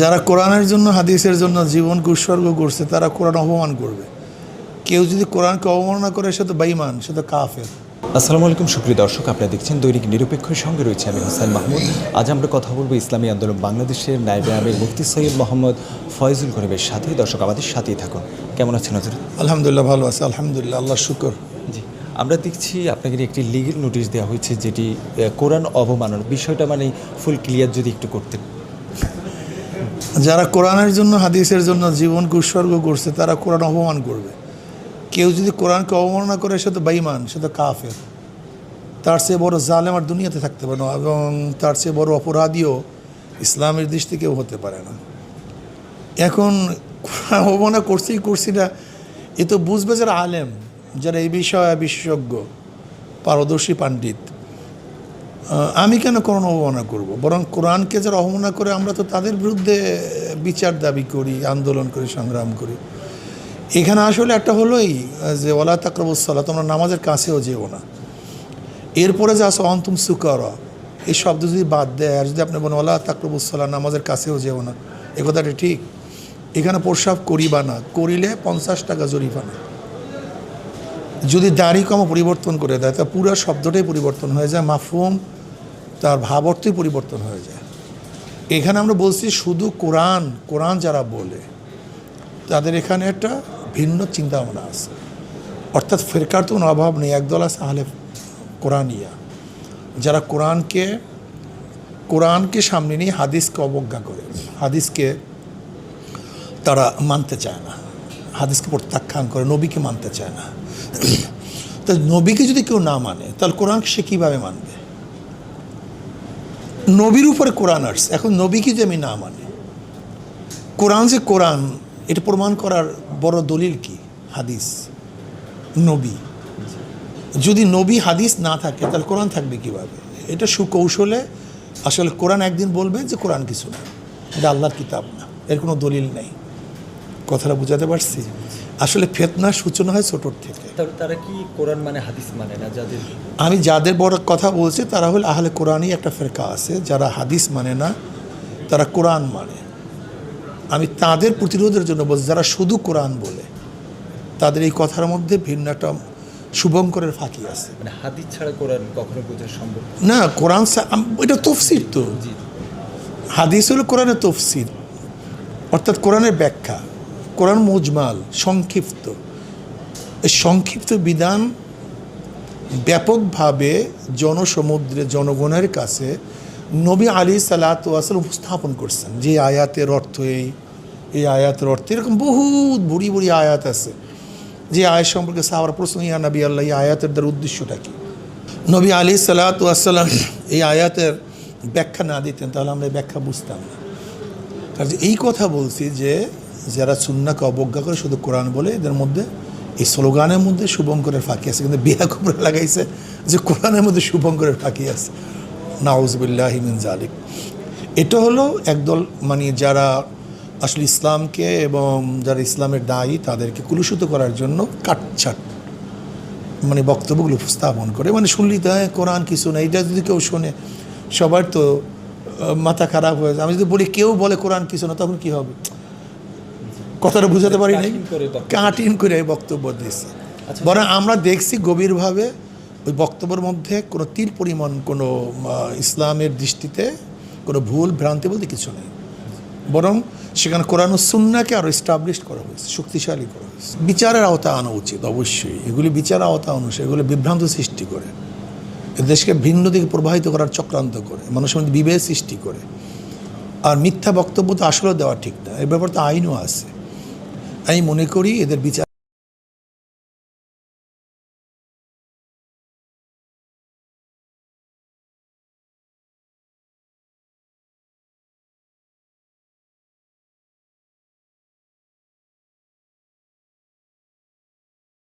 যারা কোরআনের জন্য হাদিসের জন্য জীবনকে উৎসর্গ করছে তারা কোরআন অপমান করবে। কেউ যদি কোরআনকে অবমাননা করে সে তো বেইমান সে তো কাফের। আসসালামু আলাইকুম সুপ্রিয় দর্শক আপনারা দেখছেন দৈনিক নিরপেক্ষের সঙ্গে রয়েছে আমি হোসেন মাহমুদ। আজ আমরা কথা বলব ইসলামী আন্দোলন বাংলাদেশের নায়বে আমির মুফতি সৈয়দ মোহাম্মদ ফয়জুল করিমের সাথে। দর্শক আমাদের সাথেই থাকুন। কেমন আছেন হজরত? আলহামদুলিল্লাহ ভালো আছে। আলহামদুলিল্লাহ আল্লাহ শুকর। জি আমরা দেখছি আপনাকে একটি লিগেল নোটিশ দেওয়া হয়েছে যেটি কোরআন অবমাননার বিষয়টা মানে ফুল ক্লিয়ার যদি একটু করতেন। যারা কোরআনের জন্য, হাদিসের জন্য জীবনকে উৎসর্গ করছে, তারা কোরআন অপমান করবে। কেউ যদি কোরআনকে অবমাননা করে, সে তো বেইমান সে তো কাফের। তার চেয়ে বড় জালেম আর দুনিয়াতে থাকতে পারে না এবং তার চেয়ে বড় অপরাধীও ইসলামের দৃষ্টি কেউ হতে পারে না। এখন কোরআন অবমাননা করছেই করছি না, এ তো বুঝবে যারা আলেম, যারা এই বিষয়ে বিশেষজ্ঞ, পারদর্শী পণ্ডিত। আমি কেন কোরআন অবমাননা করব? বরং কোরআনকে যারা অবমাননা করে, আমরা তো তাদের বিরুদ্ধে বিচার দাবি করি, আন্দোলন করি, সংগ্রাম করি। এখানে আসলে একটা হলোই যে ওলা তাকরবুসাল্লাহ তোমরা নামাজের কাছেও যেও না। এরপরে যে আসো অন্তুম সুকর, এই শব্দ যদি বাদ দেয়, আর যদি আপনি বলেন ওলা তাকরবুসাল্লাহ নামাজের কাছেও যেও না, এ কথাটা ঠিক? এখানে প্রস্রাব করিবা না, করিলে পঞ্চাশ টাকা জরিমানা। যদি দাড়ি কম পরিবর্তন করে দেয়, তা পুরো শব্দটাই পরিবর্তন হয়ে যায় মাফুম তার ভাব অর্থই পরিবর্তন হয়ে যায়। এখানে আমরা বলছি শুধু কোরআন কোরআন যারা বলে, তাদের এখানে একটা ভিন্ন চিন্তা ভাবনা আছে। অর্থাৎ ফেরকার তো কোনো অভাব নেই, একদল আছে আহলে কোরআনিয়া, যারা কোরআনকে কোরআনকে সামনে নিয়ে হাদিসকে অবজ্ঞা করে, হাদিসকে তারা মানতে চায় না। হাদিসকে প্রত্যাখ্যান করে, নবীকে মানতে চায় না। তো নবীকে যদি কেউ না মানে তাহলে কোরআন সে কীভাবে মানবে? নবীর উপরে কোরআন আসছে। এখন নবীকে যদি আমি না মানি, কোরআন যে কোরআন, এটা প্রমাণ করার বড় দলিল কি? হাদিস। নবী। যদি নবী হাদিস না থাকে, তাহলে কোরআন থাকবে কীভাবে? এটা সুকৌশলে আসলে কোরআন একদিন বলবে যে কোরআন কিছু না। এটা আল্লাহর কিতাব না। এর কোনো দলিল নেই। কথাটা বুঝাতে পারছি? আসলে ফেতনার সূচনা হয় ছোটোর থেকে। তারা কি কোরআন মানে হাদিস মানে না যাদের? আমি যাদের বড় কথা বলছি তারা হল আহলে কোরআনই একটা ফেরকা আছে যারা হাদিস মানে না তারা কোরআন মানে। আমি তাদের প্রতিরোধের জন্য বলছি যারা শুধু কোরআন বলে তাদের এই কথার মধ্যে ভিন্ন একটা শুভঙ্করের ফাঁকি আছে। মানে হাদিস ছাড়া কোরআন কখনো বোঝা সম্ভব না। কোরআন এটা তফসির তো। হাদিস হলো কোরআনের তফসির অর্থাৎ কোরআনের ব্যাখ্যা। কোরআন মুজমাল, সংক্ষিপ্ত। এই সংক্ষিপ্ত বিধান ব্যাপকভাবে জনসমুদ্রে, জনগণের কাছে নবী আলী সালাত আসল উপস্থাপন করছেন। যে আয়াতের অর্থ এই এই আয়াতের অর্থ এরকম বহুত বুড়ি বুড়ি আয়াত আছে। যে আয়াত সম্পর্কে সাহাবার প্রশ্ন, ইয়া নবী আল্লাহ, এই আয়াতের দ্বারা উদ্দেশ্যটা কি? নবী আলী সালাত আসসালাম এই আয়াতের ব্যাখ্যা না দিতেন, তাহলে আমরা ব্যাখ্যা বুঝতাম না। কারণ এই কথা বলছি যে যারা সুন্নাকে অবজ্ঞা করে শুধু কোরআন বলে, এদের মধ্যে এই স্লোগানের মধ্যে শুভঙ্করের ফাঁকি আছে। কিন্তু বিয়া খবরে লাগাইছে যে কোরআনের মধ্যে শুভঙ্করের ফাঁকি আছে। নাউজবিল্লাহ মিন জালিক এটা হলো একদল মানে যারা আসলে ইসলামকে এবং যারা ইসলামের দায়ী, তাদেরকে কুলুষিত করার জন্য কাটছাট মানে বক্তব্যগুলো উপস্থাপন করে। মানে শুনলি তো হ্যাঁ কোরআন কিছু না এটা যদি কেউ শোনে, সবার তো মাথা খারাপ হয়ে যায়। আমি যদি বলি, কেউ বলে কোরআন কিছু না, তখন কী হবে? কথাটা বুঝাতে পারি নাই কাটিন করে এই বক্তব্য দিয়েছে। আচ্ছা। বরং আমরা দেখছি গভীরভাবে ওই বক্তব্যের মধ্যে কোনো তীর পরিমাণ কোনো ইসলামের দৃষ্টিতে কোনো ভুল ভ্রান্তি বলতে কিছু নেই। বরং সেখানে কোরআন সুন্নাকে আরও এস্টাবলিশ করা হয়েছে শক্তিশালী করা হয়েছে। বিচারের আওতা আনা উচিত অবশ্যই। এগুলি বিচার আওতা অনুসারে এগুলো বিভ্রান্ত সৃষ্টি করে। এ দেশকে ভিন্ন দিকে প্রবাহিত করার চক্রান্ত করে মানুষের মধ্যে বিভেদ সৃষ্টি করে। আর মিথ্যা বক্তব্য তো আসলে দেওয়া ঠিক না। এ ব্যাপারে তো আইনও আছে। আমি মনে করি এদের বিচার